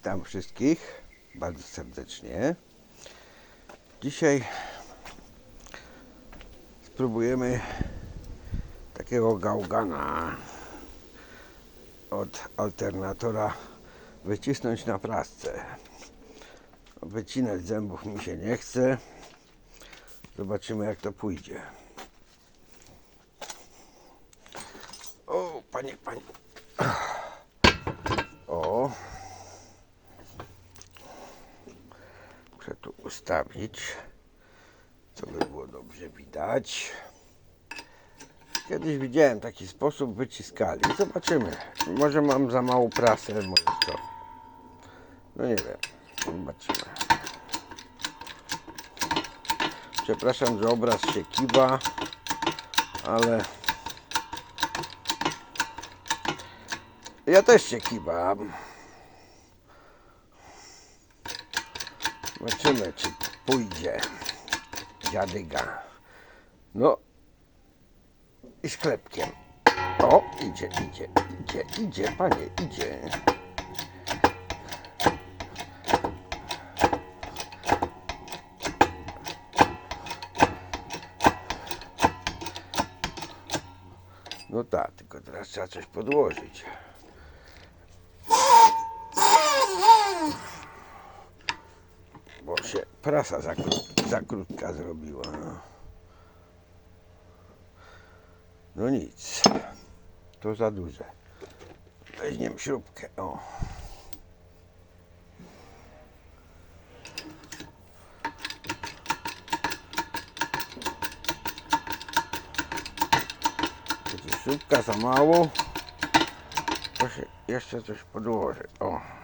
Witam wszystkich bardzo serdecznie. Dzisiaj spróbujemy takiego gałgana od alternatora wycisnąć na prasce. Wycinać zębów mi się nie chce. Zobaczymy jak to pójdzie. O, panie, panie. O. Muszę tu ustawić, co by było dobrze widać. Kiedyś widziałem taki sposób, wyciskali. Zobaczymy. Może mam za małą prasę, może co. No nie wiem. Zobaczymy. Przepraszam, że obraz się kiwa, ale ja też się kiwam. Zobaczymy, czy pójdzie dziadyga. No i z chlebkiem. O, idzie, idzie, idzie, idzie, panie, idzie. No tak, tylko teraz trzeba coś podłożyć. Bo się prasa za, za krótka zrobiła. No. no nic, to za duże. Weźmiemy śrubkę, o. Śrubka za mało. To się jeszcze coś podłoży, o.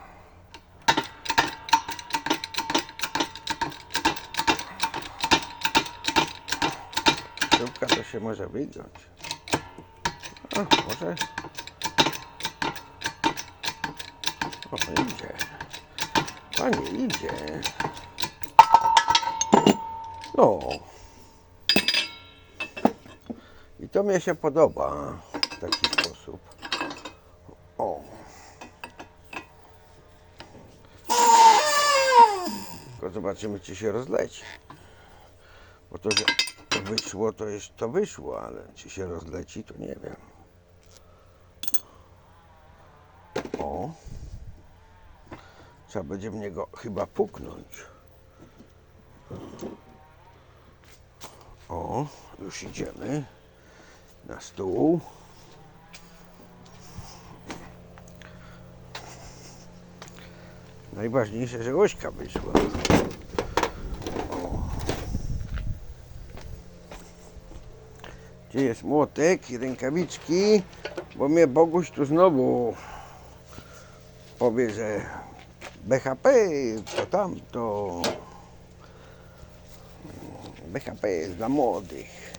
Śrubka to się może wygiąć. A, może. O, idzie. Panie, idzie. No. I to mnie się podoba w taki sposób. O. Tylko zobaczymy, czy się rozleci. Bo to, że wyszło, to jest to wyszło, ale czy się rozleci, to nie wiem. O. Trzeba będzie w niego chyba puknąć. O, już idziemy na stół. Najważniejsze, że łośka wyszła. Gdzie jest młotek i rękawiczki? Bo mnie Boguś tu znowu powie, że BHP to tamto. BHP jest dla młodych.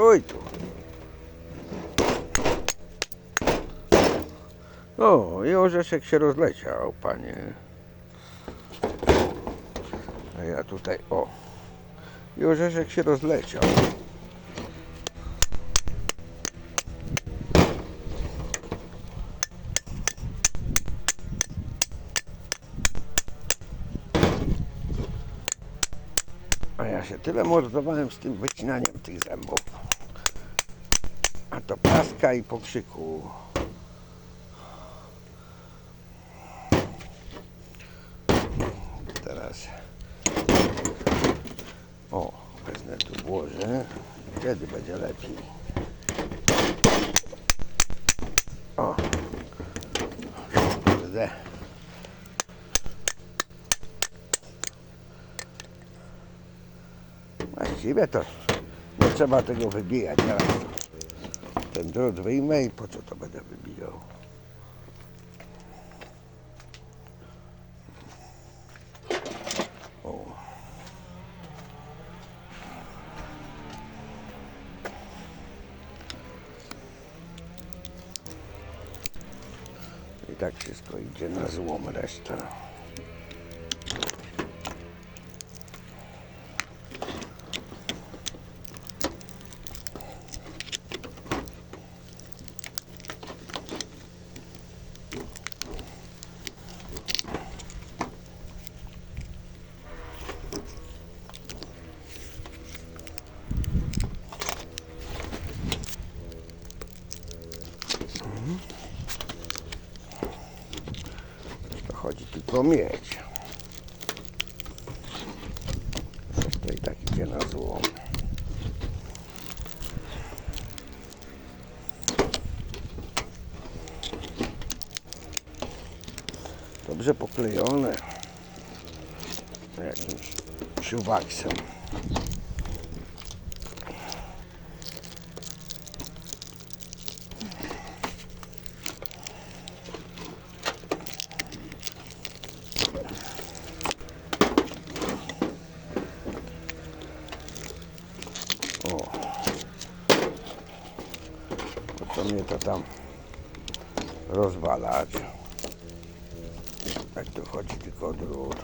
Oj tu. O, i orzeszek się rozleciał, panie. A ja tutaj, o. I orzeszek się rozleciał. A ja się tyle mordowałem z tym wycinaniem tych zębów. A to plaska i pokrzyku. Teraz. O, wezmę tu włożę. Wtedy będzie lepiej. O. Kurde. Właściwie to nie trzeba tego wybijać. Teraz ten drut wyjmę i po co to będę wybijał? Tak wszystko idzie na złom reszta. Go mieć. To i tak idzie na złom. Dobrze poklejone. Jakimś siuwaksem. To tam rozwalać? Jak tu chodzi tylko drut.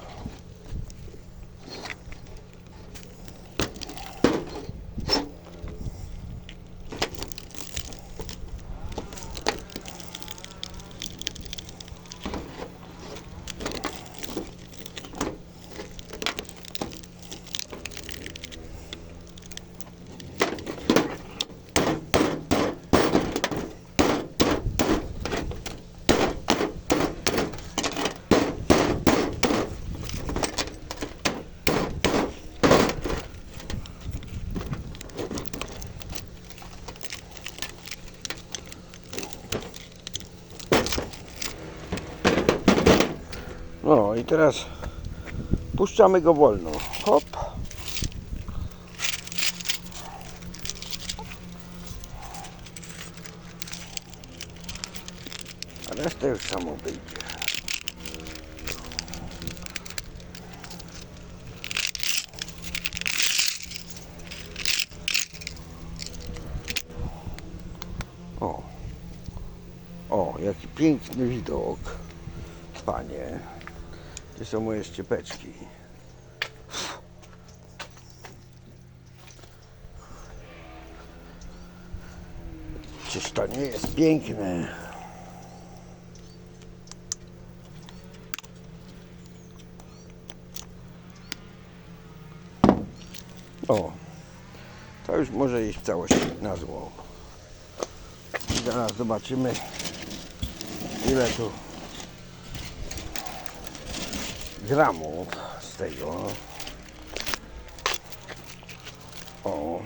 No i teraz puszczamy go wolno. Hop. A reszta już samo wyjdzie. O. O, jaki piękny widok. Panie. Gdzie są moje ściepeczki? Czyż to nie jest piękne? O, to już może iść w całości na zło. I zaraz zobaczymy, ile tu gramów z tego. O.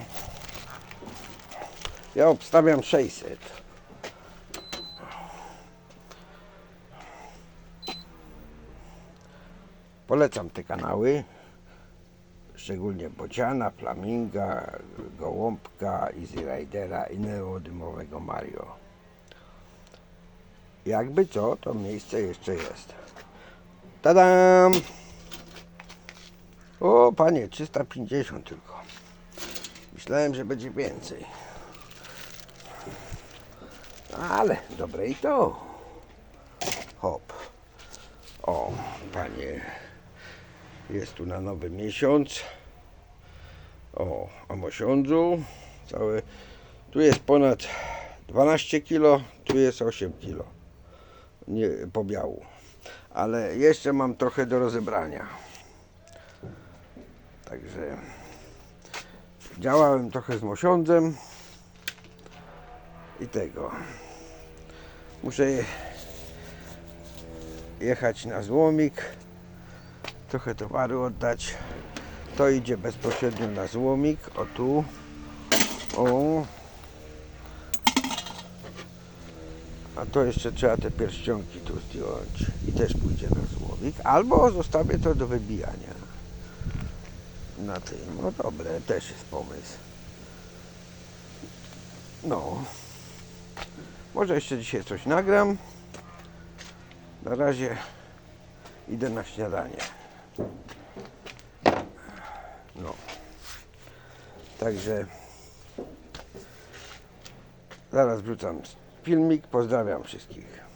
Ja obstawiam 600. Polecam te kanały. Szczególnie Bociana, Flaminga, Gołąbka, Easy Ridera i neodymowego Mario. Jakby co, to miejsce jeszcze jest. Tadam! O, panie, 350 tylko. Myślałem, że będzie więcej. Ale dobre i to. Hop. O, panie. Jest tu na nowy miesiąc. O, o mosiądzu. Całe. Tu jest ponad 12 kg, tu jest 8 kg. Nie, po biału ale jeszcze mam trochę do rozebrania. Także działałem trochę z mosiądzem i tego. Muszę je- jechać na złomik, trochę towaru oddać. To idzie bezpośrednio na złomik, o tu. O, A to jeszcze trzeba te pierścionki tu zdjąć i też pójdzie na złowik. Albo zostawię to do wybijania. Na tym. No dobre, też jest pomysł. No. Może jeszcze dzisiaj coś nagram. Na razie idę na śniadanie. No. Także zaraz wrzucam filmik. Pozdrawiam wszystkich.